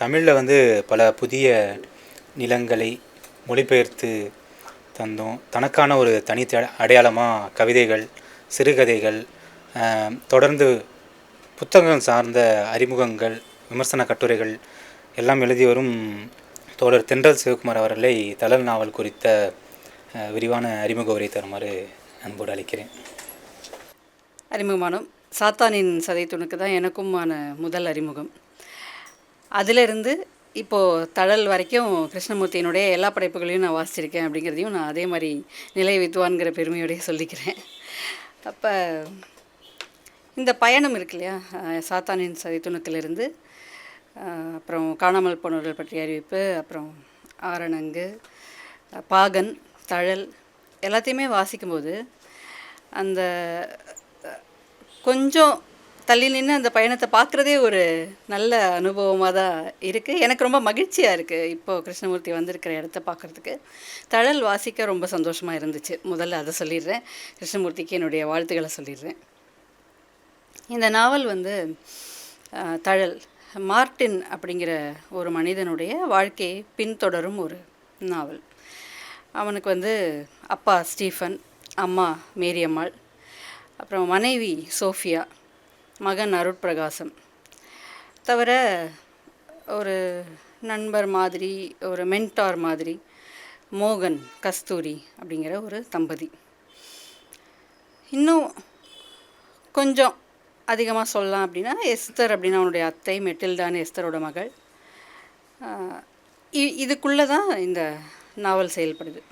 தமிழில் வந்து பல புதிய நிலங்களை மொழிபெயர்த்து தந்தோம். தனக்கான ஒரு தனித்த அடையாளமாக கவிதைகள் சிறுகதைகள் தொடர்ந்து புத்தகம் சார்ந்த அறிமுகங்கள் விமர்சன கட்டுரைகள் எல்லாம் எழுதி வரும் தோழர் தென்றல் சிவகுமார் அவர்களை தலல் நாவல் குறித்த விரிவான அறிமுக உரை தருமாறு அன்போடு அளிக்கிறேன் அறிமுகமானம். சாத்தானின் சதைத்துணுக்கு தான் எனக்குமான முதல் அறிமுகம். அதிலிருந்து இப்போது தழல் வரைக்கும் கிருஷ்ணமூர்த்தியினுடைய எல்லா படைப்புகளையும் நான் வாசிச்சிருக்கேன் அப்படிங்கிறதையும் நான் அதே மாதிரி நிலை வித்வான்கிற பெருமையோடய சொல்லிக்கிறேன். அப்போ இந்த பயணம் இருக்கு இல்லையா? சாத்தானின் சதித்துணத்திலிருந்து அப்புறம் காணாமல் போனவர்கள் பற்றிய அறிவிப்பு அப்புறம் ஆரணங்கு பாகன் தழல் எல்லாத்தையுமே வாசிக்கும்போது அந்த கொஞ்சம் தள்ளி நின்று அந்த பயணத்தை பார்க்குறதே ஒரு நல்ல அனுபவமாக தான் இருக்குது எனக்கு ரொம்ப மகிழ்ச்சியாக இருக்குது இப்போது கிருஷ்ணமூர்த்தி வந்திருக்கிற இடத்த பார்க்குறதுக்கு. தழல் வாசிக்க ரொம்ப சந்தோஷமாக இருந்துச்சு. முதல்ல அதை சொல்லிடுறேன். கிருஷ்ணமூர்த்திக்கு என்னுடைய வாழ்த்துக்களை சொல்லிடுறேன். இந்த நாவல் வந்து தழல் மார்ட்டின் அப்படிங்கிற ஒரு மனிதனுடைய வாழ்க்கையை பின்தொடரும் ஒரு நாவல். அவனுக்கு வந்து அப்பா ஸ்டீஃபன் அம்மா மேரியம்மாள் அப்புறம் மனைவி சோஃபியா மகன் அருட்பிரகாசம். தவிர ஒரு நண்பர் மாதிரி ஒரு மென்டார் மாதிரி மோகன் கஸ்தூரி அப்படிங்கிற ஒரு தம்பதி. இன்னும் கொஞ்சம் அதிகமாக சொல்லலாம் அப்படின்னா எஸ்தர் அப்படின்னு அவனுடைய அத்தை மெட்டில்டான்னு எஸ்தரோட மகள். இ- இதுக்குள்ளே தான் இந்த நாவல் செயல்படுது.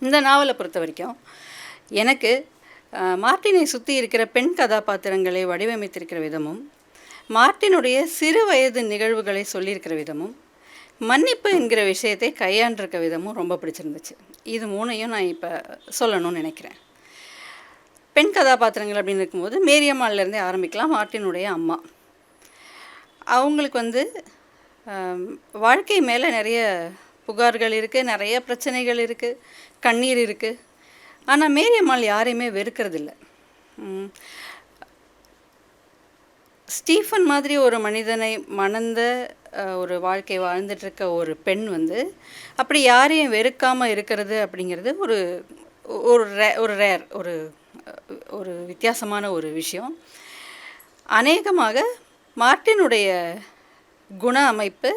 இந்த நாவலை பொறுத்த வரைக்கும் எனக்கு மார்ட்டினை சுற்றி இருக்கிற பெண் கதாபாத்திரங்களை வடிவமைத்திருக்கிற விதமும் மார்ட்டினுடைய சிறு வயது நிகழ்வுகளை சொல்லியிருக்கிற விதமும் மன்னிப்பு என்கிற விஷயத்தை கையாண்டிருக்க விதமும் ரொம்ப பிடிச்சிருந்துச்சு. இது மூணையும் நான் இப்போ சொல்லணும்னு நினைக்கிறேன். பெண் கதாபாத்திரங்கள் அப்படின்னு இருக்கும்போது மேரியம்மாள்லேருந்தே ஆரம்பிக்கலாம் மார்ட்டினுடைய அம்மா. அவங்களுக்கு வந்து வாழ்க்கை மேலே நிறைய புகார்கள் இருக்குது நிறைய பிரச்சனைகள் இருக்குது கண்ணீர் இருக்குது ஆனால் மேரியம்மாள் யாரையுமே வெறுக்கிறதில்ல. ஸ்டீஃபன் மாதிரி ஒரு மனிதனை மணந்த ஒரு வாழ்க்கை வாழ்ந்துட்டுருக்க ஒரு பெண் வந்து அப்படி யாரையும் வெறுக்காமல் இருக்கிறது அப்படிங்கிறது ஒரு ஒரு ரே ஒரு ரேர் ஒரு ஒரு வித்தியாசமான ஒரு விஷயம். அநேகமாக மார்ட்டினுடைய குண அமைப்பு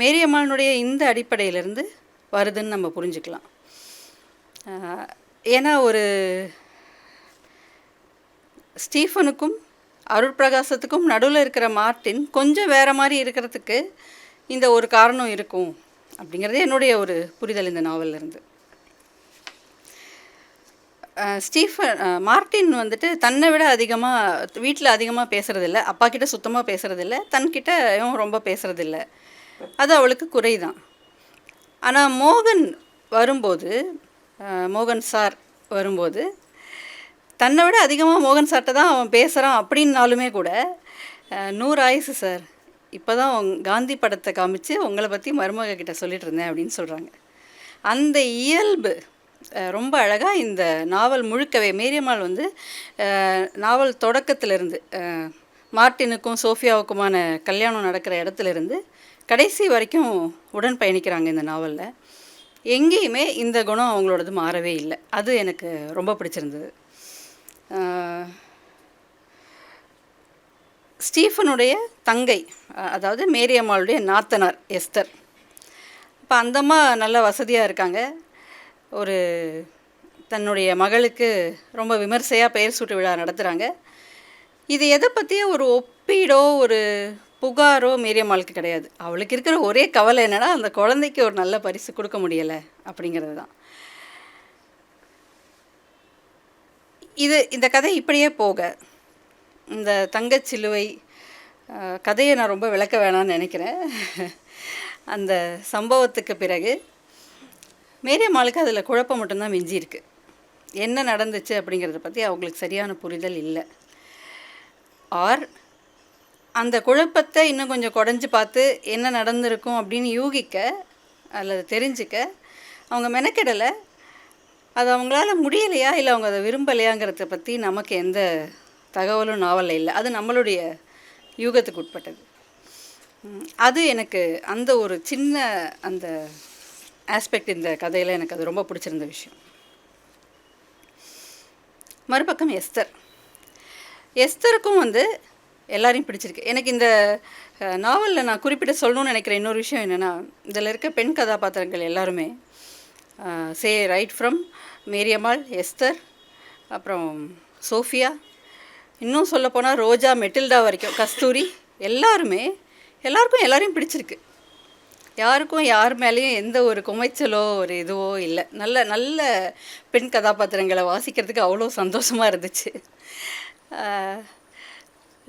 மேரியம்மாளுடைய இந்த அடிப்படையிலிருந்து வருதுன்னு நம்ம புரிஞ்சுக்கலாம். ஏன்னா ஒரு ஸ்டீஃபனுக்கும் அருட்பிரகாசத்துக்கும் நடுவில் இருக்கிற மார்ட்டின் கொஞ்சம் வேற மாதிரி இருக்கிறதுக்கு இந்த ஒரு காரணம் இருக்கும் அப்படிங்கிறது என்னுடைய ஒரு புரிதல் இந்த நாவல்லிருந்து ஸ்டீஃபன் மார்ட்டின் வந்துட்டு தன்னை விட அதிகமாக வீட்டில் அதிகமாக பேசுகிறதில்ல அப்பா கிட்ட சுத்தமாக பேசுகிறதில்ல தன்கிட்டயும் ரொம்ப பேசுகிறதில்ல அது அவளுக்கு குறைதான். ஆனால் மோகன் வரும்போது மோகன் சார் வரும்போது தன்னை விட அதிகமாக மோகன் சார்கிட்ட தான் அவன் பேசுகிறான் அப்படின்னாலுமே கூட நூறு ஆயுசு சார். இப்போ தான் உங் காந்தி படத்தை காமிச்சு உங்களை பற்றி மருமக கிட்ட சொல்லிட்டு இருந்தேன் அப்படின்னு சொல்கிறாங்க அந்த இயல்பு ரொம்ப அழகாக இந்த நாவல் முழுக்கவே மேரியம்மாள் வந்து நாவல் தொடக்கத்திலிருந்து மார்ட்டினுக்கும் சோஃபியாவுக்குமான கல்யாணம் நடக்கிற இடத்துலேருந்து கடைசி வரைக்கும் உடன் பயணிக்கிறாங்க இந்த நாவலில். எங்கேயுமே இந்த குணம் அவங்களோடது மாறவே இல்லை. அது எனக்கு ரொம்ப பிடிச்சிருந்தது. ஸ்டீஃபனுடைய தங்கை அதாவது மேரியம்மாளுடைய நாத்தனார் எஸ்தர். இப்போ அந்தம்மா நல்ல வசதியாக இருக்காங்க. ஒரு தன்னுடைய மகளுக்கு ரொம்ப விமர்சையாக பெயர் சூட்டு விழா நடத்துகிறாங்க இது எதை பற்றிய ஒரு ஒப்பீடோ ஒரு புகாரோ மேரியம்மாளுக்கு கிடையாது. அவளுக்கு இருக்கிற ஒரே கவலை என்னென்னா அந்த குழந்தைக்கு ஒரு நல்ல பரிசு கொடுக்க முடியலை அப்படிங்கிறது தான். இது இந்த கதை இப்படியே போக இந்த தங்கச்சிலுவை கதையை நான் ரொம்ப விளக்க வேணாம்னு நினைக்கிறேன். அந்த சம்பவத்துக்கு பிறகு மேரியம்மாளுக்கு அதில் குழப்பம் மட்டும்தான் மிஞ்சியிருக்கு. என்ன நடந்துச்சு அப்படிங்கிறத பற்றி அவங்களுக்கு சரியான புரிதல் இல்லை. ஆர் அந்த குழப்பத்தை இன்னும் கொஞ்சம் குடஞ்சி பார்த்து என்ன நடந்திருக்கும் அப்படின்னு யூகிக்க அல்லது தெரிஞ்சுக்க அவங்க மெனக்கெடலை. அது அவங்களால முடியலையா? இல்லை அவங்க அதை விரும்பலையாங்கிறத பற்றி நமக்கு எந்த தகவலும் நாவலில் இல்லை. அது நம்மளுடைய யூகத்துக்கு உட்பட்டது. அது எனக்கு அந்த ஒரு சின்ன அந்த ஆஸ்பெக்ட் இந்த கதையில் எனக்கு அது ரொம்ப பிடிச்சிருந்த விஷயம். மறுபக்கம் எஸ்தர். எஸ்தருக்கும் வந்து எல்லாரையும் பிடிச்சிருக்கு. எனக்கு இந்த நாவலில் நான் குறிப்பிட்ட சொல்லணும்னு நினைக்கிற இன்னொரு விஷயம் என்னென்னா இதில் இருக்க பெண் கதாபாத்திரங்கள் எல்லாருமே say right from Mariyammal Esther அப்புறம் சோஃபியா இன்னும் சொல்லப்போனால் ரோஜா மெட்டில்டா வரைக்கும் கஸ்தூரி எல்லாருமே எல்லாருக்கும் எல்லாரையும் பிடிச்சிருக்கு. யாருக்கும் யார் மேலேயும் எந்த ஒரு குமைச்சலோ ஒரு இதுவோ இல்லை. நல்ல நல்ல பெண் கதாபாத்திரங்களை வாசிக்கிறதுக்கு அவ்வளோ சந்தோஷமாக இருந்துச்சு.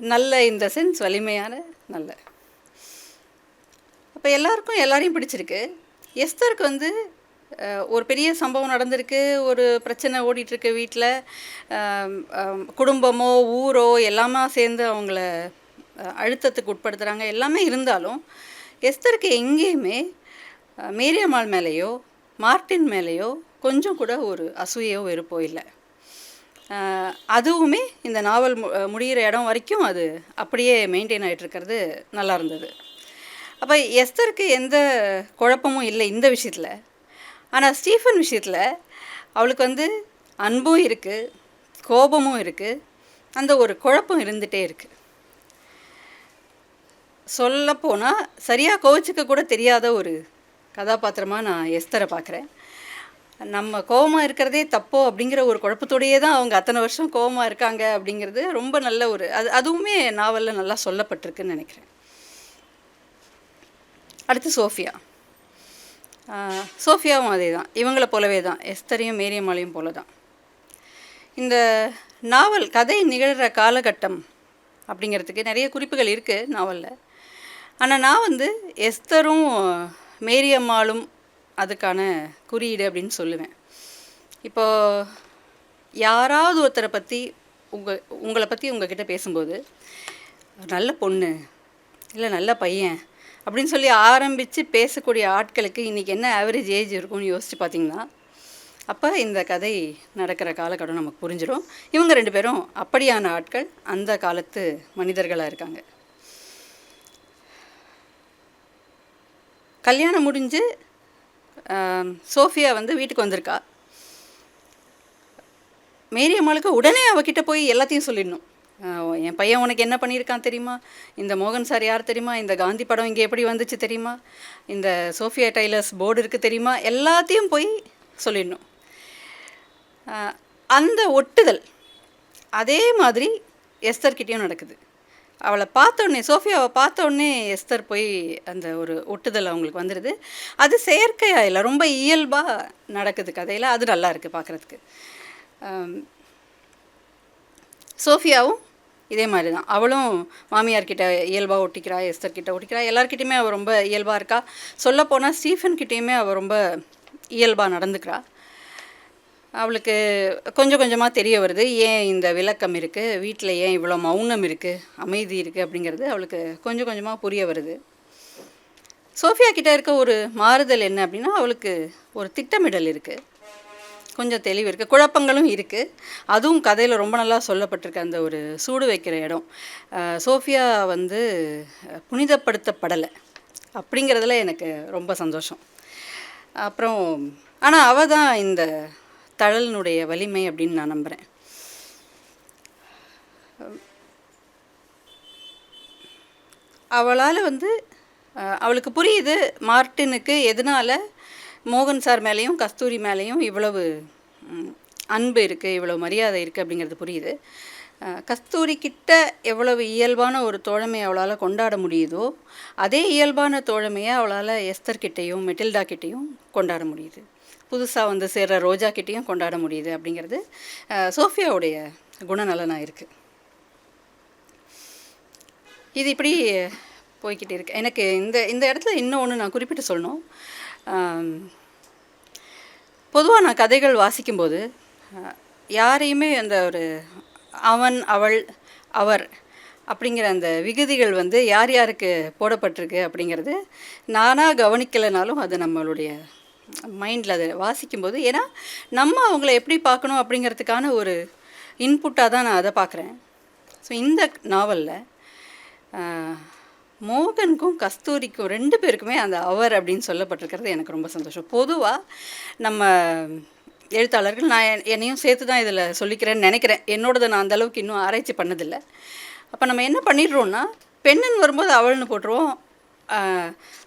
நல்ல இந்த சென்ஸ் வலிமையான நல்ல. அப்போ எல்லாருக்கும் எல்லாரையும் பிடிச்சிருக்கு. எஸ்தருக்கு வந்து ஒரு பெரிய சம்பவம் நடந்திருக்கு. ஒரு பிரச்சனை ஓடிட்டுருக்கு வீட்டில் குடும்பமோ ஊரோ எல்லாமே சேர்ந்து அவங்கள அழுத்தத்துக்கு உட்படுத்துகிறாங்க எல்லாமே இருந்தாலும் எஸ்தருக்கு எங்கேயுமே மேரியம்மாள் மேலேயோ மார்ட்டின் மேலேயோ கொஞ்சம் கூட ஒரு அசூயோ வெறுப்போ இல்லை. அதுவுமே இந்த நாவல் மு அஹ் இடம் வரைக்கும் அது அப்படியே மெயின்டைன் ஆகிட்டு இருக்கிறது நல்லா இருந்தது. அப்போ எஸ்தருக்கு எந்த குழப்பமும் இல்லை இந்த விஷயத்தில். ஆனால் ஸ்டீஃபன் விஷயத்தில் அவளுக்கு வந்து அன்பும் இருக்குது கோபமும் இருக்குது அந்த ஒரு குழப்பம் இருந்துகிட்டே இருக்குது சொல்லப்போனால் சரியாக கோவிச்சுக்க கூட தெரியாத ஒரு கதாபாத்திரமாக நான் எஸ்தரை பார்க்குறேன் நம்ம கோவமாக இருக்கிறதே தப்போ அப்படிங்கிற ஒரு குழப்பத்தோடையே தான் அவங்க அத்தனை வருஷம் கோவமாக இருக்காங்க அப்படிங்கிறது ரொம்ப நல்ல ஒரு அது அதுவுமே நாவலில் நல்லா சொல்லப்பட்டிருக்குன்னு நினைக்கிறேன். அடுத்து சோஃபியா. சோஃபியாவும் அதே தான். இவங்களை போலவே தான். எஸ்தரையும் மேரியம்மாளையும் போல தான். இந்த நாவல் கதை நிகழ்கிற காலகட்டம் அப்படிங்கிறதுக்கு நிறைய குறிப்புகள் இருக்குது நாவலில். ஆனால் நான் வந்து எஸ்தரும் மேரியம்மாளும் அதுக்கான குறியீடு அப்படின்னு சொல்லுவேன். இப்போ யாராவது ஒருத்தரை பற்றி உங்கள் உங்களை பற்றி உங்ககிட்ட பேசும்போது நல்ல பொண்ணு இல்லை நல்ல பையன் அப்படின்னு சொல்லி ஆரம்பித்து பேசக்கூடிய ஆட்களுக்கு இன்றைக்கி என்ன ஆவரேஜ் ஏஜ் இருக்கும்னு யோசித்து பார்த்தீங்கன்னா அப்போ இந்த கதை நடக்கிற காலகட்டம் நமக்கு புரிஞ்சிடும் இவங்க ரெண்டு பேரும் அப்படியான ஆட்கள் அந்த காலத்து மனிதர்களாக இருக்காங்க. கல்யாணம் முடிஞ்சு சோஃபியா வந்து வீட்டுக்கு வந்திருக்கா. மேரி அம்மாளுக்கு உடனே அவகிட்ட போய் எல்லாத்தையும் சொல்லிடணும். என் பையன் உனக்கு என்ன பண்ணியிருக்கான் தெரியுமா? இந்த மோகன் சார் யார் தெரியுமா? இந்த காந்தி படம் இங்கே எப்படி வந்துச்சு தெரியுமா? இந்த சோஃபியா டைலர்ஸ் போர்டு இருக்குது தெரியுமா? எல்லாத்தையும் போய் சொல்லிடணும். அந்த ஒட்டுதல் அதே மாதிரி எஸ்தர்கிட்டயும் நடக்குது. அவளை பார்த்தோன்னே சோஃபியாவை பார்த்தோன்னே எஸ்தர் போய் அந்த ஒரு ஒட்டுதல் அவங்களுக்கு வந்துடுது அது செயற்கையாக இல்லை ரொம்ப இயல்பாக நடக்குது கதையில். அது நல்லா இருக்குது பார்க்குறதுக்கு. சோஃபியாவும் இதே மாதிரி தான். அவளும் மாமியார்கிட்ட இயல்பாக ஒட்டிக்கிறா எஸ்தர்கிட்ட ஒட்டிக்கிறா. எல்லார்கிட்டயுமே அவள் ரொம்ப இயல்பாக இருக்கா. சொல்லப்போனால் ஸ்டீஃபன் கிட்டேயுமே அவள் ரொம்ப இயல்பாக நடந்துக்கிறா. அவளுக்கு கொஞ்சம் கொஞ்சமாக தெரிய வருது ஏன் இந்த விளக்கம் இருக்குது வீட்டில் ஏன் இவ்வளோ மௌனம் இருக்குது அமைதி இருக்குது அப்படிங்கிறது அவளுக்கு கொஞ்சம் கொஞ்சமாக புரிய வருது. சோஃபியா கிட்டே இருக்க ஒரு மாறுதல் என்ன அப்படின்னா அவளுக்கு ஒரு திட்டமிடல் இருக்குது கொஞ்சம் தெளிவு இருக்குது குழப்பங்களும் இருக்குது அதுவும் கதையில் ரொம்ப நல்லா சொல்லப்பட்டிருக்கு அந்த ஒரு சூடு வைக்கிற இடம். சோஃபியா வந்து புனிதப்படுத்தப்படலை அப்படிங்கிறதுல எனக்கு ரொம்ப சந்தோஷம். அப்புறம் ஆனால் அவள் தான் இந்த தழலினுடைய வலிமை அப்படின்னு நான் நம்புகிறேன் அவளால் வந்து அவளுக்கு புரியுது மார்ட்டினுக்கு எதனால் மோகன் சார் மேலேயும் கஸ்தூரி மேலேயும் இவ்வளவு அன்பு இருக்குது இவ்வளவு மரியாதை இருக்குது அப்படிங்கிறது புரியுது. கஸ்தூரி கிட்ட எவ்வளவு இயல்பான ஒரு தோழமையை அவளால் கொண்டாட முடியுதோ அதே இயல்பான தோழமையை அவளால் எஸ்தர்கிட்டேயும் மெட்டில்டா கிட்டேயும் கொண்டாட முடியுது. புதுசாக வந்து சேர்கிற ரோஜா கிட்டேயும் கொண்டாட முடியுது அப்படிங்கிறது சோஃபியாவுடைய குணநலனாக இருக்குது இது இப்படி போய்கிட்டு இருக்கு. எனக்கு இந்த இந்த இடத்துல இன்னொன்று நான் குறிப்பிட்டு சொல்லணும். பொதுவாக நான் கதைகள் வாசிக்கும்போது யாரையுமே அந்த ஒரு அவன் அவள் அவர் அப்படிங்கிற அந்த விகுதிகள் வந்து யார் யாருக்கு போடப்பட்டிருக்கு அப்படிங்கிறது நானாக கவனிக்கலைனாலும் அது நம்மளுடைய மைண்டில் அதை வாசிக்கும்போது ஏன்னா நம்ம அவங்கள எப்படி பார்க்கணும் அப்படிங்கிறதுக்கான ஒரு இன்புட்டாக தான் நான் அதை பார்க்குறேன். ஸோ இந்த நாவலில் மோகனுக்கும் கஸ்தூரிக்கும் ரெண்டு பேருக்குமே அந்த அவர் அப்படின்னு சொல்லப்பட்டிருக்கிறது எனக்கு ரொம்ப சந்தோஷம். பொதுவாக நம்ம எழுத்தாளர்கள் நான் என்னையும் சேர்த்து தான் இதில் சொல்லிக்கிறேன்னு நினைக்கிறேன். என்னோடது நான் அந்த அளவுக்கு இன்னும் ஆராய்ச்சி பண்ணதில்லை. அப்போ நம்ம என்ன பண்ணிடுறோம்னா பெண்ணுன்னு வரும்போது அவள்னு போட்டுருவோம்.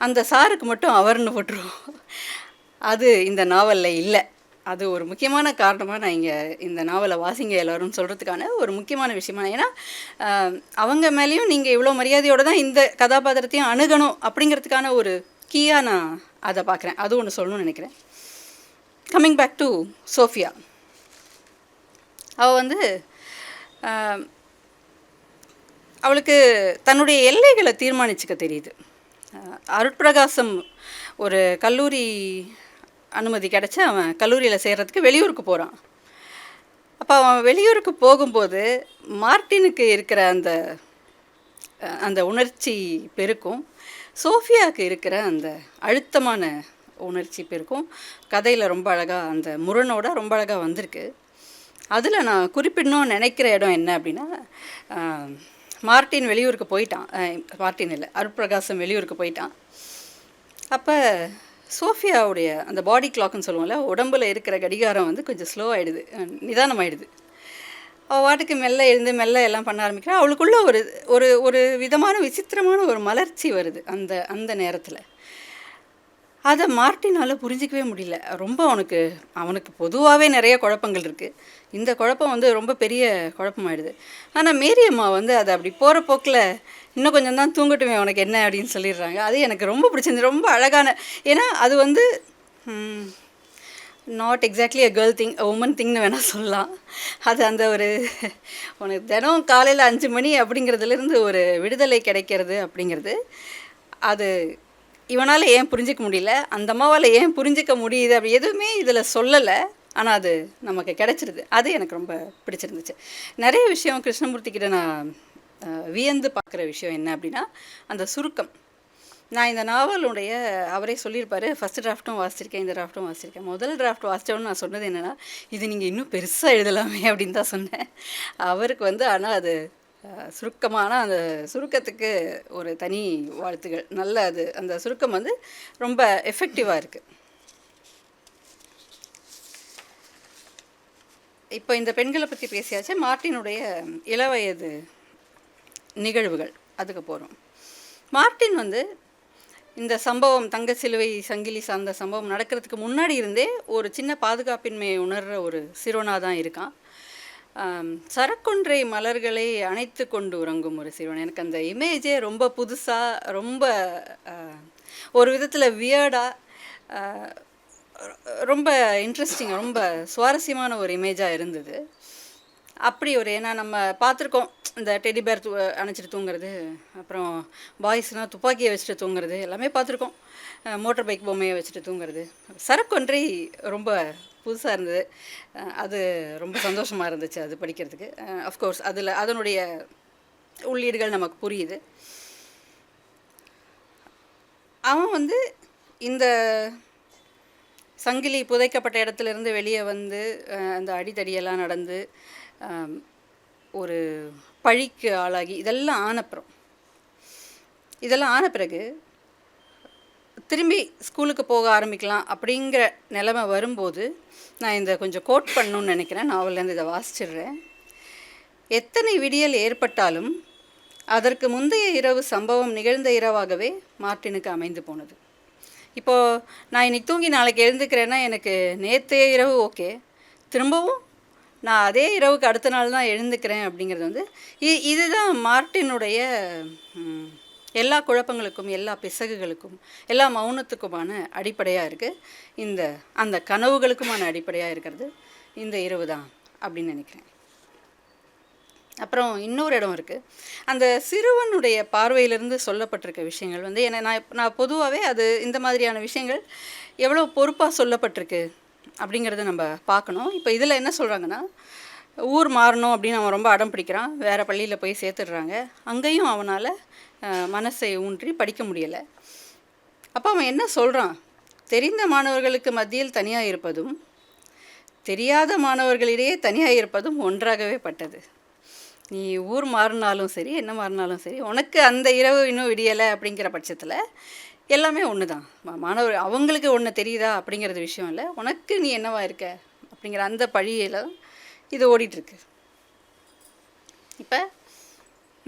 அந்த சாருக்கு மட்டும் அவர்னு போட்டுருவோம். அது இந்த நாவலில் இல்லை. அது ஒரு முக்கியமான காரணமாக நான் இங்கே இந்த நாவலை வாசிங்க எல்லாரும் சொல்கிறதுக்கான ஒரு முக்கியமான விஷயமா. ஏன்னா அவங்க மேலேயும் நீங்கள் இவ்வளோ மரியாதையோடு தான் இந்த கதாபாத்திரத்தையும் அணுகணும் அப்படிங்கிறதுக்கான ஒரு கீயாக நான் அதை பார்க்குறேன் அது ஒன்று சொல்லணும்னு நினைக்கிறேன். கம்மிங் பேக் டு சோஃபியா அவள் வந்து அவளுக்கு தன்னுடைய எல்லைகளை தீர்மானிச்சுக்க தெரியுது. அருட்பிரகாசம் ஒரு கல்லூரி அனுமதி கிடச்சி அவன் கல்லூரியில் சேர்கிறதுக்கு வெளியூருக்கு போகிறான் அப்போ அவன் வெளியூருக்கு போகும்போது மார்டினுக்கு இருக்கிற அந்த அந்த உணர்ச்சி பெருக்கும். சோஃபியாவுக்கு இருக்கிற அந்த அழுத்தமான உணர்ச்சி பெருக்கும். கதையில் ரொம்ப அழகாக அந்த முரணோட ரொம்ப அழகாக வந்திருக்கு. அதில் நான் குறிப்பிடணும்னு நினைக்கிற இடம் என்ன அப்படின்னா மார்ட்டின் வெளியூருக்கு போயிட்டான். மார்ட்டின் இல்லை அருட்பிரகாசம் வெளியூருக்கு போயிட்டான். அப்போ சோஃபியாவுடைய அந்த பாடி கிளாக்னு சொல்லுவோம்ல உடம்பில் இருக்கிற கடிகாரம் வந்து கொஞ்சம் ஸ்லோ ஆகிடுது நிதானமாயிடுது. அவள் வாட்டுக்கு மெல்ல எழுந்து மெல்ல எல்லாம் பண்ண ஆரம்பிக்கிறா. அவளுக்குள்ள ஒரு ஒரு ஒரு விதமான விசித்திரமான ஒரு மலர்ச்சி வருது அந்த அந்த நேரத்தில். அதை மார்ட்டினால் புரிஞ்சிக்கவே முடியல. ரொம்ப அவனுக்கு அவனுக்கு பொதுவாகவே நிறைய குழப்பங்கள் இருக்குது இந்த குழப்பம் வந்து ரொம்ப பெரிய குழப்பமாயிடுது. ஆனால் மேரியம்மா வந்து அதை அப்படி போகிற போக்கில் இன்னும் கொஞ்சம் தான் தூங்கட்டுமே உனக்கு என்ன அப்படின்னு சொல்லிடுறாங்க. அது எனக்கு ரொம்ப பிடிச்சிருந்து ரொம்ப அழகான ஏன்னா அது வந்து not exactly a girl thing woman திங்னு வேணால் சொல்லலாம். அது அந்த ஒரு உனக்கு தினம் காலையில் அஞ்சு மணி அப்படிங்கிறதுலேருந்து ஒரு விடுதலை கிடைக்கிறது அப்படிங்கிறது. அது இவனால் ஏன் புரிஞ்சிக்க முடியல அந்த அம்மாவால் ஏன் புரிஞ்சிக்க முடியுது அப்படி எதுவுமே இதில் சொல்லலை. ஆனால் அது நமக்கு கிடச்சிருது. அது எனக்கு ரொம்ப பிடிச்சிருந்துச்சு. நிறைய விஷயம் கிருஷ்ணமூர்த்தி கிட்ட நான் வியந்து பார்க்குற விஷயம் என்ன அப்படின்னா அந்த சுருக்கம். நான் இந்த நாவலுடைய அவரே சொல்லியிருப்பாரு ஃபஸ்ட் டிராஃப்ட்டும் வாசிச்சிருக்கேன் இந்த டிராஃப்ட்டும் வாசிச்சிருக்கேன். முதல் டிராஃப்ட் வாசித்தோன்னு நான் சொன்னது என்னென்னா இது நீங்கள் இன்னும் பெருசாக எழுதலாமே அப்படின்னு தான் சொன்னேன். அவருக்கு வந்து ஆனால் அது சுருக்கமான அந்த சுருக்கத்துக்கு ஒரு தனி வாழ்த்துகள். நல்ல அது அந்த சுருக்கம் வந்து ரொம்ப எஃபெக்டிவாக இருக்குது இப்போ இந்த பெண்களை பற்றி பேசியாச்சு. மார்ட்டினுடைய இளவயது நிகழ்வுகள். அதுக்கு போகிறோம் மார்ட்டின் வந்து இந்த சம்பவம் தங்க சிலுவை சங்கிலி சார்ந்த சம்பவம் நடக்கிறதுக்கு முன்னாடி இருந்தே ஒரு சின்ன பாதுகாப்பின்மையை உணர்கிற ஒரு சிறுவனாக தான் இருக்கான். சரக்கொன்றை மலர்களை அணைத்து கொண்டு உறங்கும் ஒரு சிறுவன். எனக்கு அந்த இமேஜே ரொம்ப புதுசாக ரொம்ப ஒரு விதத்தில் வியர்டாக ரொம்ப இன்ட்ரெஸ்டிங் ரொம்ப சுவாரஸ்யமான ஒரு இமேஜாக இருந்தது. அப்படி ஒரு ஏன்னா நம்ம பார்த்துருக்கோம் இந்த டெடி பேர் தூ அணைச்சிட்டு தூங்குறது அப்புறம் பாய்ஸ்னால் துப்பாக்கியை வச்சுட்டு தூங்குறது எல்லாமே பார்த்துருக்கோம். மோட்டர் பைக் பொம்மையை வச்சுட்டு தூங்குறது. சரக்கொன்றை ரொம்ப புதுசாக இருந்தது. அது ரொம்ப சந்தோஷமாக இருந்துச்சு அது படிக்கிறதுக்கு. அஃப்கோர்ஸ் அதில் அதனுடைய உள்ளீடுகள் நமக்கு புரியுது. அவன் வந்து இந்த சங்கிலி புதைக்கப்பட்ட இடத்துல இருந்து வெளியே வந்து அந்த அடிதடியெல்லாம் நடந்து ஒரு பழிக்கு ஆளாகி இதெல்லாம் ஆனப்புறம் இதெல்லாம் ஆன பிறகு திரும்பி ஸ்கூலுக்கு போக ஆரம்பிக்கலாம் அப்படிங்கிற நிலைமை வரும்போது நான் இந்த கொஞ்சம் கோட் பண்ணணும்னு நினைக்கிறேன். நாவல்லேருந்து இதை வாசிச்சிடுறேன். எத்தனை விடியல் ஏற்பட்டாலும் அதற்கு முந்தைய இரவு சம்பவம் நிகழ்ந்த இரவாகவே மார்ட்டினுக்கு அமைந்து போனது. இப்போது நான் இன்னைக்கு தூங்கி நாளைக்கு எழுந்துக்கிறேன்னா எனக்கு நேற்றைய இரவு ஓகே. திரும்பவும் நான் அதே இரவுக்கு அடுத்த நாள் தான் எழுந்துக்கிறேன் அப்படிங்கிறது வந்து இ இதுதான் மார்ட்டினுடைய எல்லா குழப்பங்களுக்கும் எல்லா பிசகுகளுக்கும் எல்லா மௌனத்துக்குமான அடிப்படையாக இருக்குது இந்த அந்த கனவுகளுக்குமான அடிப்படையாக இருக்கிறது இந்த இரவு தான் அப்படின்னு நினைக்கிறேன். அப்புறம் இன்னொரு இடம் இருக்குது அந்த சிறுவனுடைய பார்வையிலிருந்து சொல்லப்பட்டிருக்க விஷயங்கள் வந்து என்னை நான் நான் பொதுவாகவே அது இந்த மாதிரியான விஷயங்கள் எவ்வளோ பொறுப்பாக சொல்லப்பட்டிருக்கு அப்படிங்கிறத நம்ம பார்க்கணும். இப்போ இதில் என்ன சொல்கிறாங்கன்னா ஊர் மாறணும் அப்படின்னு அவன் ரொம்ப அடம் பிடிக்கிறான். வேறு பள்ளியில் போய் சேர்த்துடுறாங்க. அங்கேயும் அவனால் மனசை ஊன்றி படிக்க முடியலை. அப்போ அவன் என்ன சொல்கிறான் தெரிந்த மாணவர்களுக்கு மத்தியில் தனியாக இருப்பதும் தெரியாத மாணவர்களிடையே தனியாக இருப்பதும் ஒன்றாகவே பட்டது. நீ ஊர் மாறினாலும் சரி என்ன மாறினாலும் சரி உனக்கு அந்த இரவு இன்னும் விடியலை அப்படிங்கிற பட்சத்தில் எல்லாமே ஒன்று தான் மாணவர் அவங்களுக்கு ஒன்று தெரியுதா அப்படிங்கிறது விஷயம் இல்லை. உனக்கு நீ என்னவா இருக்க அப்படிங்கிற அந்த பழியில் இது ஓடிட்டுருக்கு. இப்போ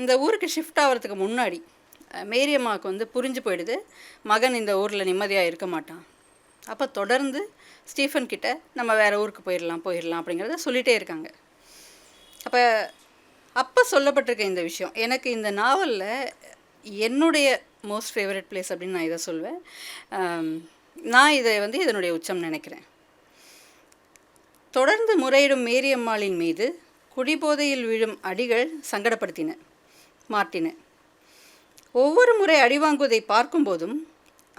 இந்த ஊருக்கு ஷிஃப்ட் ஆகிறதுக்கு முன்னாடி மேரியம்மாவுக்கு வந்து புரிஞ்சு போயிடுது. மகன் இந்த ஊரில் நிம்மதியாக இருக்க மாட்டான். அப்போ தொடர்ந்து ஸ்டீஃபன் கிட்ட நம்ம வேறு ஊருக்கு போயிடலாம் போயிடலாம் அப்படிங்கிறத சொல்லிகிட்டே இருக்காங்க. அப்போ அப்போ சொல்லப்பட்டிருக்க இந்த விஷயம் எனக்கு இந்த நாவலில் என்னுடைய மோஸ்ட் ஃபேவரட் பிளேஸ் அப்படின்னு நான் இதை சொல்வேன். நான் இதை வந்து இதனுடைய உச்சம் நினைக்கிறேன். தொடர்ந்து முறையிடும் மேரியம்மாளின் மீது குடிபோதையில் விழும் அடிகள் சங்கடப்படுத்தின மாட்டின. ஒவ்வொரு முறை அடி வாங்குவதை பார்க்கும்போதும்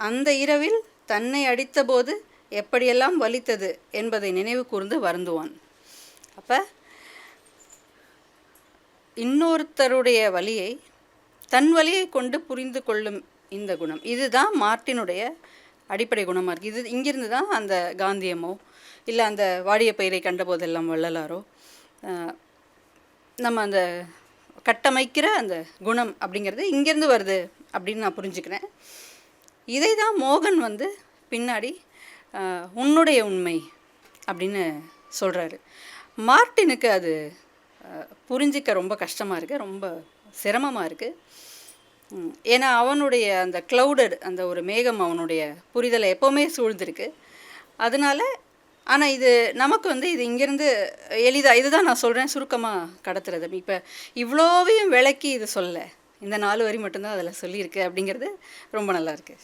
அந்த இரவில் தன்னை அடித்தபோது எப்படியெல்லாம் வலித்தது என்பதை நினைவு கூர்ந்து வருந்துவான். அப்போ இன்னொருத்தருடைய வலியை தன் வலியை கொண்டு புரிந்து கொள்ளும் இந்த குணம். இதுதான் மார்ட்டினுடைய அடிப்படை குணமாக இருக்குது இது இங்கிருந்து தான் அந்த காந்தியமோ இல்லை அந்த வாடிய பயிரை கண்டபோதெல்லாம் வள்ளலாரோ நம்ம அந்த கட்டமைக்கிற அந்த குணம் அப்படிங்கிறது இங்கேருந்து வருது அப்படின்னு நான் புரிஞ்சுக்கிறேன். இதை தான் மோகன் வந்து பின்னாடி உன்னுடைய உண்மை அப்படின்னு சொல்கிறாரு மார்ட்டினுக்கு அது புரிஞ்சிக்க ரொம்ப கஷ்டமாக இருக்குது ரொம்ப சிரமமாக இருக்குது ஏன்னா அவனுடைய அந்த க்ளவுடட் அந்த ஒரு மேகம் அவனுடைய புரிதலை எப்போவுமே சூழ்ந்திருக்கு. அதனால ஆனால் இது நமக்கு வந்து இது இங்கேருந்து எளிதாக இதுதான் நான் சொல்கிறேன் சுருக்கமாக கடத்துறது. இப்போ இவ்வளோவையும் விளக்கி இது சொல்ல இந்த நாலு வரி மட்டும்தான் அதில் சொல்லியிருக்கு அப்படிங்கிறது ரொம்ப நல்லா இருக்கு.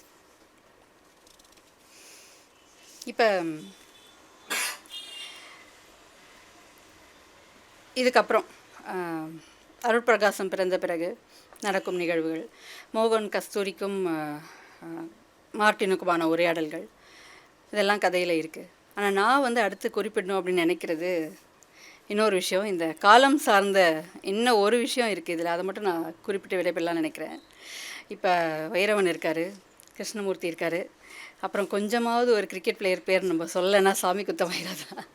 இப்போ இதுக்கப்புறம் அருட்பிரகாசம் பிறந்த பிறகு நடக்கும் நிகழ்வுகள். மோகன் கஸ்தூரிக்கும் மார்ட்டினுக்குமான உரையாடல்கள். இதெல்லாம் கதையில் இருக்குது ஆனால் நான் வந்து அடுத்து குறிப்பிடணும் அப்படின்னு நினைக்கிறது இன்னொரு விஷயம். இந்த காலம் சார்ந்த இன்னும் ஒரு விஷயம் இருக்குது இதில் அதை மட்டும் நான் குறிப்பிட்டு விடைபெறலாம்னு நினைக்கிறேன். இப்போ வைரவன் இருக்கார் கிருஷ்ணமூர்த்தி இருக்கார். அப்புறம் கொஞ்சமாவது ஒரு கிரிக்கெட் பிளேயர் பேர் நம்ம சொல்லனா சாமி குத்தம் ஆயிடாதான்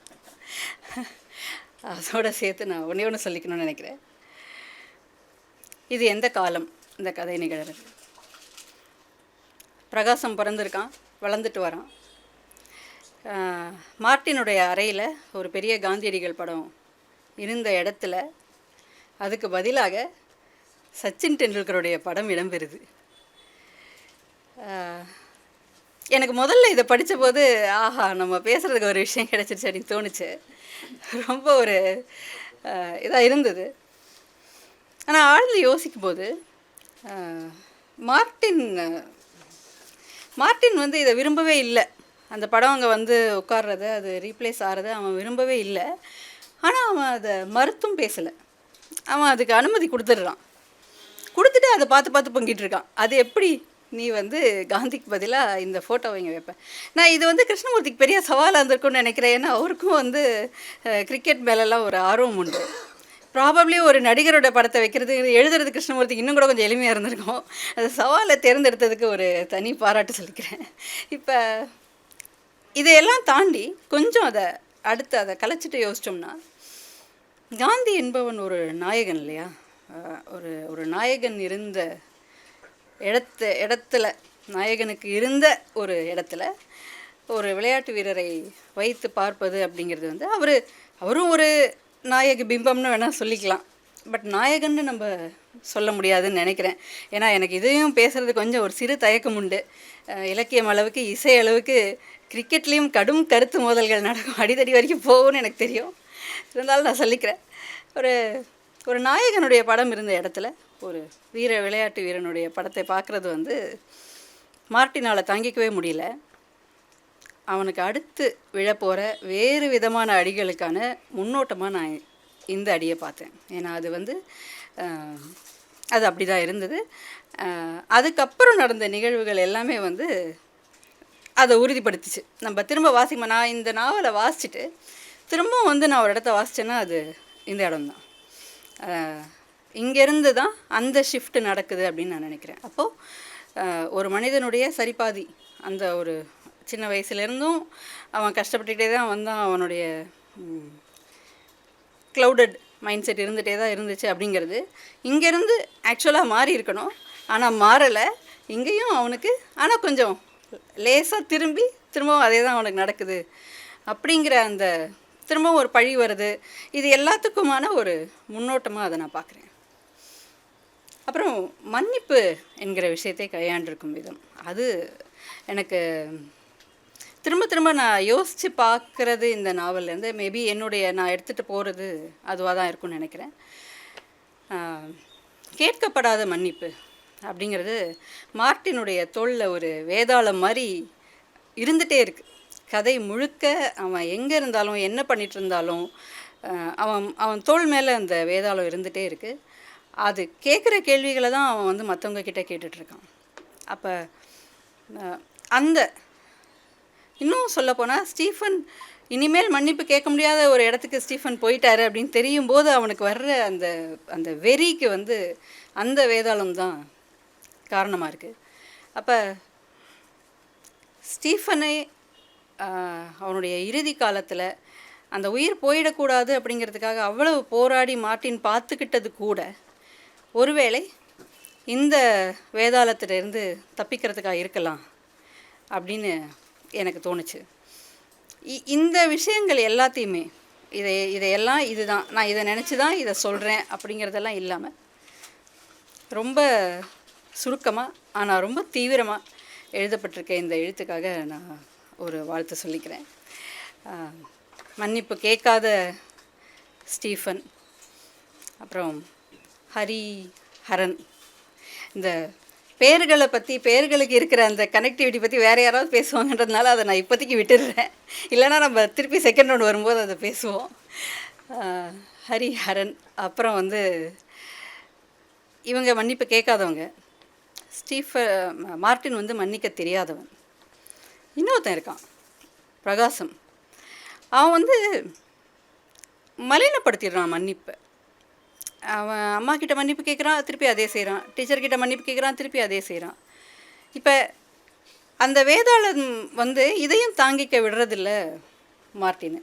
அதோட சேர்த்து நான் ஒன்றே ஒன்று சொல்லிக்கணும்னு நினைக்கிறேன். இது எந்த காலம்? இந்த கதை நிகழ்கிறது பிரகாசம் பிறந்திருக்கான் வளர்ந்துட்டு வரான். மார்ட்டினுடைய அறையில் ஒரு பெரிய காந்தியடிகள் படம் இருந்த இடத்துல அதுக்கு பதிலாக சச்சின் டெண்டுல்கருடைய படம் இடம்பெறுது. எனக்கு முதல்ல இதை படித்தபோது ஆஹா நம்ம பேசுகிறதுக்கு ஒரு விஷயம் கிடச்சிருச்சு அப்படின்னு தோணுச்சு. ரொம்ப ஒரு இதாக இருந்தது. ஆனால் ஆழ்ந்து யோசிக்கும்போது போது மார்ட்டின் மார்ட்டின் வந்து இதை விரும்பவே இல்லை. அந்த படம் அங்கே வந்து உட்கார்றது அது ரீப்ளேஸ் ஆகிறது அவன் விரும்பவே இல்லை. ஆனால் அவன் அதை மறுத்தும் பேசலை. அவன் அதுக்கு அனுமதி கொடுத்துட்றான். கொடுத்துட்டு அதை பார்த்து பார்த்து பொங்கிட்டு இருக்கான். அது எப்படி நீ வந்து காந்திக்கு பதிலாக இந்த ஃபோட்டோவை இங்கே வைப்பேன் நான் இது வந்து கிருஷ்ணமூர்த்திக்கு பெரிய சவாலாக இருந்திருக்கும்னு நினைக்கிறேன். ஏன்னா அவருக்கும் வந்து கிரிக்கெட் மேலெல்லாம் ஒரு ஆர்வம் உண்டு. ப்ராபப்ளி ஒரு நடிகரோட படத்தை வைக்கிறது எழுதுறது கிருஷ்ணமூர்த்தி இன்னும் கூட கொஞ்சம் எளிமையாக இருந்திருக்கும். அந்த சவாலை தேர்ந்தெடுத்ததுக்கு ஒரு தனி பாராட்டு சொல்லிக்கிறேன். இப்போ இதையெல்லாம் தாண்டி கொஞ்சம் அதை அடுத்து அதை கலைச்சிட்டு யோசிச்சோம்னா காந்தி என்பவன் ஒரு நாயகன் இல்லையா? ஒரு ஒரு நாயகன் இருந்த இடத்த இடத்துல நாயகனுக்கு இருந்த ஒரு இடத்துல ஒரு விளையாட்டு வீரரை வைத்து பார்ப்பது அப்படிங்கிறது வந்து அவர் அவரும் ஒரு நாயக பிம்பம்னு வேணால் சொல்லிக்கலாம். பட் நாயகன்னு நம்ம சொல்ல முடியாதுன்னு நினைக்கிறேன். ஏன்னா எனக்கு இதையும் பேசுகிறது கொஞ்சம் ஒரு சிறு தயக்கம் உண்டு. இலக்கியம் அளவுக்கு இசை அளவுக்கு கிரிக்கெட்லேயும் கடும் கருத்து மோதல்கள் நடக்கும். அடித்தடி வரைக்கும் போகும்னு எனக்கு தெரியும். இருந்தாலும் நான் சொல்லிக்கிறேன். ஒரு ஒரு நாயகனுடைய படம் இருந்த இடத்துல ஒரு வீர விளையாட்டு வீரனுடைய படத்தை பார்க்குறது வந்து மார்ட்டினால் தாங்கிக்கவே முடியல. அவனுக்கு அடுத்து விழப்போகிற வேறு விதமான அடிகளுக்கான முன்னோட்டமாக நான் இந்த அடியை பார்த்தேன். ஏன்னா அது வந்து அது அப்படி தான் இருந்தது அதுக்கப்புறம் நடந்த நிகழ்வுகள் எல்லாமே வந்து அதை உறுதிப்படுத்திச்சு. நம்ம திரும்ப வாசிக்கும் நான் இந்த நாவலை வாசிச்சுட்டு திரும்பவும் வந்து நான் ஒரு இடத்த வாசித்தேன்னா அது இந்த இடம் தான். இங்கேருந்து தான் அந்த ஷிஃப்ட் நடக்குது அப்படின்னு நான் நினைக்கிறேன். அப்போது ஒரு மனிதனுடைய சரிபாதி அந்த ஒரு சின்ன வயசுலேருந்தும் அவன் கஷ்டப்பட்டுக்கிட்டே தான் வந்தான் அவனுடைய க்ளவுடட் மைண்ட் செட் இருந்துகிட்டே தான் இருந்துச்சு அப்படிங்கிறது. இங்கேருந்து ஆக்சுவலாக மாறி இருக்கணும். ஆனால் மாறலை. இங்கேயும் அவனுக்கு ஆனால் கொஞ்சம் லேசாக திரும்பி திரும்பவும் அதே தான் அவனுக்கு நடக்குது. அப்படிங்கிற அந்த திரும்பவும் ஒரு பழி வருது. இது எல்லாத்துக்குமான ஒரு முன்னோட்டமாக அதை நான் பார்க்குறேன். அப்புறம் மன்னிப்பு என்கிற விஷயத்தை கையாண்டிருக்கும் விதம். அது எனக்கு திரும்ப திரும்ப நான் யோசித்து பார்க்குறது இந்த நாவல்லேருந்து மேபி என்னுடைய நான் எடுத்துகிட்டு போகிறது அதுவாக தான் இருக்கும்னு நினைக்கிறேன். கேட்கப்படாத மன்னிப்பு அப்படிங்கிறது மார்ட்டினுடைய தோளில் ஒரு வேதாளம் மாதிரி இருந்துகிட்டே இருக்குது கதை முழுக்க அவன் எங்கே இருந்தாலும் என்ன பண்ணிட்டு இருந்தாலும் அவன் அவன் தோல் மேலே அந்த வேதாளம் இருந்துகிட்டே இருக்குது அது கேட்குற கேள்விகளை தான் அவன் வந்து மற்றவங்க கிட்டே கேட்டுட்ருக்கான் அப்போ அந்த இன்னும் சொல்லப்போனால் ஸ்டீஃபன் இனிமேல் மன்னிப்பு கேட்க முடியாத ஒரு இடத்துக்கு ஸ்டீஃபன் போயிட்டாரு அப்படின்னு தெரியும் போது அவனுக்கு வர்ற அந்த அந்த வெறிக்கு வந்து அந்த வேதாளம் தான் காரணமாக இருக்குது அப்போ ஸ்டீஃபனை அவனுடைய இறுதி காலத்தில் அந்த உயிர் போயிடக்கூடாது அப்படிங்கிறதுக்காக அவ்வளவு போராடி மார்ட்டின் பார்த்துக்கிட்டது கூட ஒருவேளை இந்த வேதாளத்திலிருந்து தப்பிக்கிறதுக்காக இருக்கலாம் அப்படின்னு எனக்கு தோணுச்சு. இ- இந்த விஷயங்கள் எல்லாத்தையுமே இதை இதையெல்லாம் இதுதான் நான் இதை நினச்சி தான் இதை சொல்கிறேன் அப்படிங்கிறதெல்லாம் இல்லாமல் ரொம்ப சுருக்கமாக ஆனால் ரொம்ப தீவிரமாக எழுதப்பட்டிருக்க இந்த எழுத்துக்காக நான் ஒரு வாழ்த்து சொல்லிக்கிறேன். மன்னிப்பு கேட்காத ஸ்டீஃபன் அப்புறம் ஹரி ஹரன் இந்த பேர்களை பற்றி பேர்களுக்கு இருக்கிற அந்த கனெக்டிவிட்டி பற்றி வேறு யாராவது பேசுவாங்கன்றதுனால அதை நான் இப்போதைக்கு விட்டுடுறேன். இல்லைன்னா நம்ம திருப்பி செகண்ட் ரவுண்ட் வரும்போது அதை பேசுவோம். ஹரிஹரன் ஹரி ஹரன் அப்புறம் வந்து இவங்க மன்னிப்பு கேட்காதவங்க. ஸ்டீஃப மார்ட்டின் வந்து மன்னிக்க தெரியாதவன். இன்னொருத்தன் இருக்கான் பிரகாசம். அவன் வந்து மலினப்படுத்திடுறான் மன்னிப்பை. அவன் அம்மா கிட்ட மன்னிப்பு கேட்குறான் திருப்பி அதே செய்கிறான் டீச்சர் கிட்ட மன்னிப்பு கேட்குறான் திருப்பி அதே செய்கிறான் இப்போ அந்த வேதாளம் வந்து இதையும் தாங்கிக்க விடுறதில்ல மார்ட்டின்.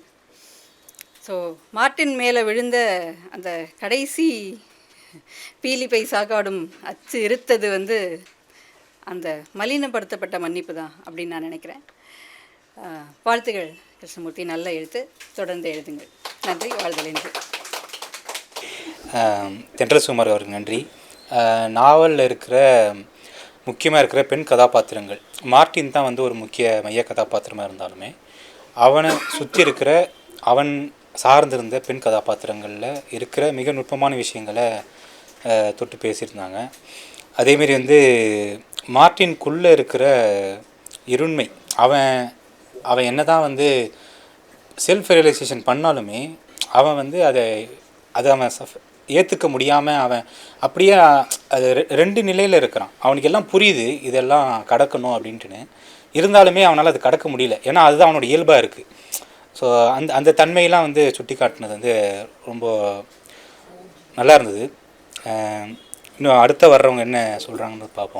ஸோ மார்ட்டின் மேலே விழுந்த அந்த கடைசி பீலிப்பை சாக்காடும் அச்சு இருத்தது வந்து அந்த மலினப்படுத்தப்பட்ட மன்னிப்பு தான் அப்படின்னு நான் நினைக்கிறேன். வாழ்த்துகள் கிருஷ்ணமூர்த்தி நல்ல எழுத்து. தொடர்ந்து எழுதுங்கள். நன்றி வாழ்தலின்றி தென்றல் சுமார் அவருக்கு நன்றி. நாவலில் இருக்கிற முக்கியமாக இருக்கிற பெண் கதாபாத்திரங்கள். மார்ட்டின் தான் வந்து ஒரு முக்கிய மைய கதாபாத்திரமாக இருந்தாலுமே அவனை சுற்றி இருக்கிற அவன் சார்ந்திருந்த பெண் கதாபாத்திரங்களில் இருக்கிற மிக நுட்பமான விஷயங்களை தொட்டு பேசியிருந்தாங்க. அதேமாரி வந்து மார்ட்டின்குள்ளே இருக்கிற இருண்மை அவன் அவன் என்ன தான் வந்து செல்ஃப் ரியலைசேஷன் பண்ணாலுமே அவன் வந்து அதை அதை அவன் சஃப் ஏற்றுக்க முடியாமல் அவன் அப்படியே அது ரெ- ரெண்டு நிலையில் இருக்கிறான். அவனுக்கு எல்லாம் புரியுது இதெல்லாம் கடக்கணும் அப்படின்ட்டுன்னு. இருந்தாலுமே அவனால் அது கடக்க முடியல. ஏன்னா அதுதான் அவனோட இயல்பாக இருக்குது ஸோ அந்த அந்த தன்மையெல்லாம் வந்து சுட்டி காட்டினது வந்து ரொம்ப நல்லா இருந்தது. இன்னும் அடுத்த வர்றவங்க என்ன சொல்கிறாங்கன்னு பார்ப்போம்.